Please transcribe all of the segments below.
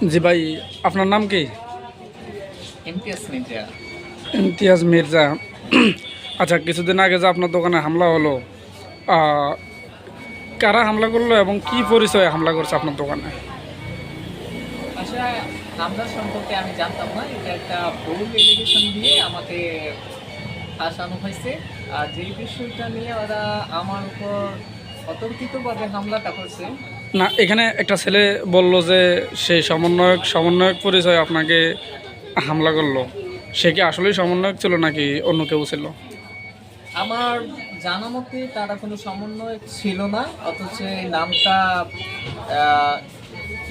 জি ভাই আপনার নাম কি? ইমতিয়াজ মির্জা। ইমতিয়াজ মির্জা। আচ্ছা কিছুদিন আগে যে আপনার দোকানে হামলা হলো কারা হামলা করল এবং কি পরিচয়ে হামলা করছে আপনার দোকানে? আসলে হামলা সম্পর্কে আমি জানতাম না এটা একটা ভুল এলিগেশন দিয়ে আমাকে ফাঁসানো হয়েছে। আর যে বিষয়টা নিয়ে ওরা আমার উপর অতর্কিতভাবে হামলাটা করছে না, এখানে একটা ছেলে বলল যে সেই সমন্বয়ক সমন্বয়ক পরিচয় আপনাকে হামলা করল। সে কি আসলেই সমন্বয়ক ছিল নাকি অন্য কেউ ছিল? আমার জানা মতে তারা কোনো সমন্বয়ক ছিল না, অথচ এই নামটা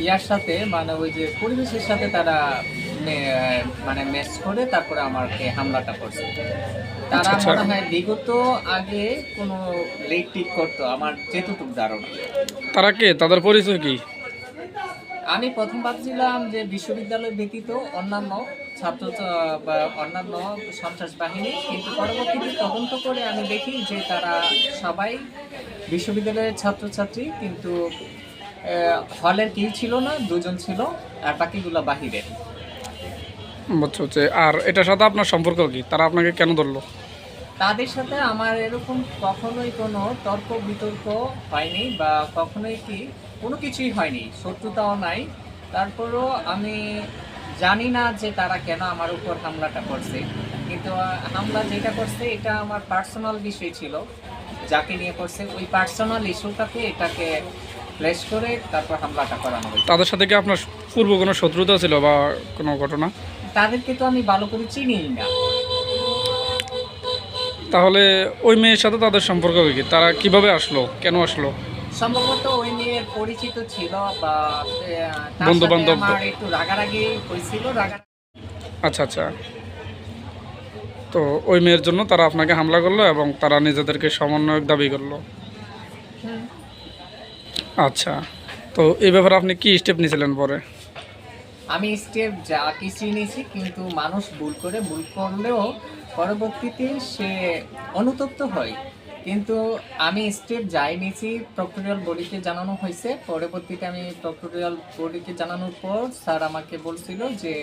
ইয়ার সাথে মানে ওই যে পরিবেশের সাথে তারা মানে ম্যাচ করে তারপরে আমাকে হামলাটা করছে। তারা আচ্ছা, আচ্ছা। মনে হয় বিগত আগে কোনো লেগ টিক করতো আমার যেটুকু ধারণা। তারা কে? তাদের পরিচয় কি? আমি প্রথম ভাবছিলাম যে বিশ্ববিদ্যালয় ব্যতীত অন্যান্য ছাত্র বা অন্যান্য সন্ত্রাস বাহিনী কিন্তু পরবর্তীতে তদন্ত করে আমি দেখি যে তারা সবাই বিশ্ববিদ্যালয়ের ছাত্রছাত্রী কিন্তু হলের কেউ ছিল না দুজন ছিল আর বাকিগুলো বাহিরে বুঝতে হচ্ছে আর এটার সাথে আপনার সম্পর্ক কি? তারা আপনাকে কেন ধরলো? তাদের সাথে আমার এরকম কখনোই কোনো তর্ক বিতর্ক হয়নি বা কখনোই কি, কোনো কিছুই হয়নি, শত্রুতাও নাই। তারপরও আমি জানি না যে তারা কেন আমার উপর হামলাটা করছে। কিন্তু হামলা যেটা করছে, এটা আমার পার্সোনাল বিষয় ছিল। যাকে নিয়ে করছে, ওই পার্সোনাল ইস্যুটাকে এটাকে প্লেস করে তারপর হামলাটা করানো হয়েছে। তাদের সাথে কি আপনার পূর্ব কোনো শত্রুতা ছিল বা কোনো ঘটনা? তাদেরকে তো আমি ভালো করে চিনিই না। তাহলে ওই মেয়ের সাথে তাদের সম্পর্ক কি? তারা কীভাবে আসলো? কেন আসলো? সম্ভবত ওই মেয়ের পরিচিত ছিল বা তার বন্ধু-বান্ধব। আমার একটু রাগারাগি হয়েছিল রাগা আচ্ছা আচ্ছা। তো ওই মেয়ের জন্য তারা আপনাকে হামলা করল এবং তারা নিজেদেরকে সমন্বয়ক দাবি করল। আচ্ছা। তো এই ব্যাপারে আপনি কি স্টেপ নিয়েছিলেন পরে? আমি স্টেপ যা কিছু নিয়েছি, কিন্তু মানুষ ভুল করে ভুল করলেও পরবর্তীতে সে অনুতপ্ত হয়। কিন্তু আমি স্টেপ যাই নিয়েছি প্রক্টোরিয়াল বডিকে জানানো হয়েছে। পরবর্তীতে আমি প্রক্টোরিয়াল বডিকে জানানোর পর স্যার আমাকে বলছিল যে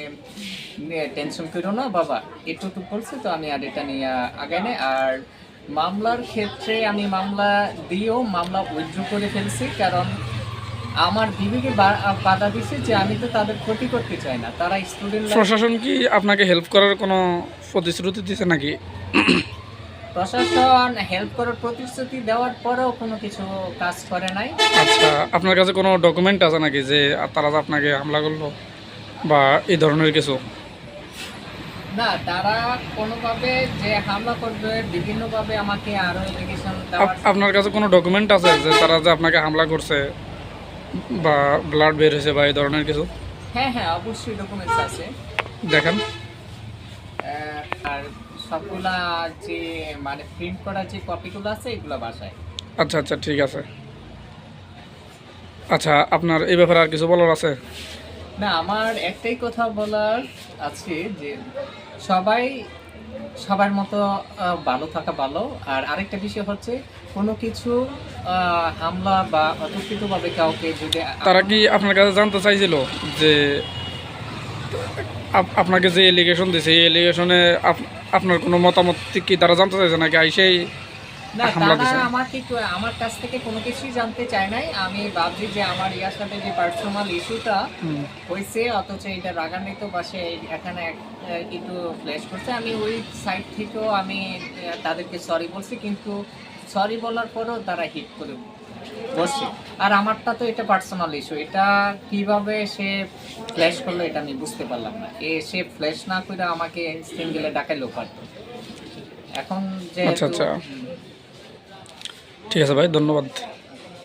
টেনশন করো না, বাবা। এটুকু বলছে, তো আমি আর এটা নিয়ে আগাই নাই। আর মামলার ক্ষেত্রে আমি মামলা দিয়েও মামলা উইথড্র করে ফেলছি কারণ আমার বিবেকে বাধা দিছে যে আমি তো তাদের ক্ষতি করতে চাই না। তারা স্টুডেন্ট প্রশাসন কি আপনাকে হেল্প করার কোনো প্রতিশ্রুতি দিছে নাকি? প্রশাসন হেল্প করার প্রতিশ্রুতি দেওয়ার পরেও কোনো কিছু কাজ করে নাই। আচ্ছা আপনার কাছে কোনো ডকুমেন্ট আছে নাকি যে তারা আপনাকে হামলা করল বা এই ধরনের কিছু? না তারা কোনোভাবে যে হামলা করবে বিভিন্নভাবে আমাকে আরও এলিগেশন আপনার কাছে কোনো ডকুমেন্ট আছে যে তারা যে আপনাকে হামলা করছে বা ব্লাড বের হয়েছে বা এই ধরনের কিছু? হ্যাঁ হ্যাঁ অবশ্যই ডকুমেন্টস আছে। দেখেন। আর সবগুলা যে মানে প্রিন্ট করা যে কপিগুলো আছে এগুলো বাসায়। আচ্ছা আচ্ছা ঠিক আছে। আচ্ছা আপনার এই ব্যাপারে আর কিছু বলার আছে? না আমার একটাই কথা বলার আছে যে সবাই, সবার মতো ভালো থাকা ভালো। আর আরেকটা বিষয় হচ্ছে, কোনো কিছু হামলা বা অতর্কিতভাবে কাউকে যদি তারা কি আপনার কাছে জানতে চাইছিল যে আপ- আপনাকে যে এলিগেশন দিয়েছে এই এলিগেশনে আপনার কোনো মতামত কি তারা জানতে চাইছে নাকি? আইসেই না তারা আমার কাছ থেকে কোনো কিছুই জানতে চায় নাই। আমি ভাবছি যে আমার ইয়ার সাথে যে পার্সোনাল ইস্যুটা হয়েছে অথচ এটা রাগান্বিত বা সে এখানে এক- একটু ফ্ল্যাশ করছে। আমি ওই সাইড থেকেও আমি তাদেরকে সরি বলছি কিন্তু সরি বলার পরেও তারা হিট করে বসছে। আর আমারটা তো এটা পার্সোনাল ইস্যু এটা কীভাবে সে ফ্ল্যাশ করল এটা আমি বুঝতে পারলাম না। এ সে ফ্ল্যাশ না করে আমাকে সিঙ্গেলে ডাকাইলো পারতো এখন যে আচ্ছা, আচ্ছা। ঠিক আছে ভাই ধন্যবাদ।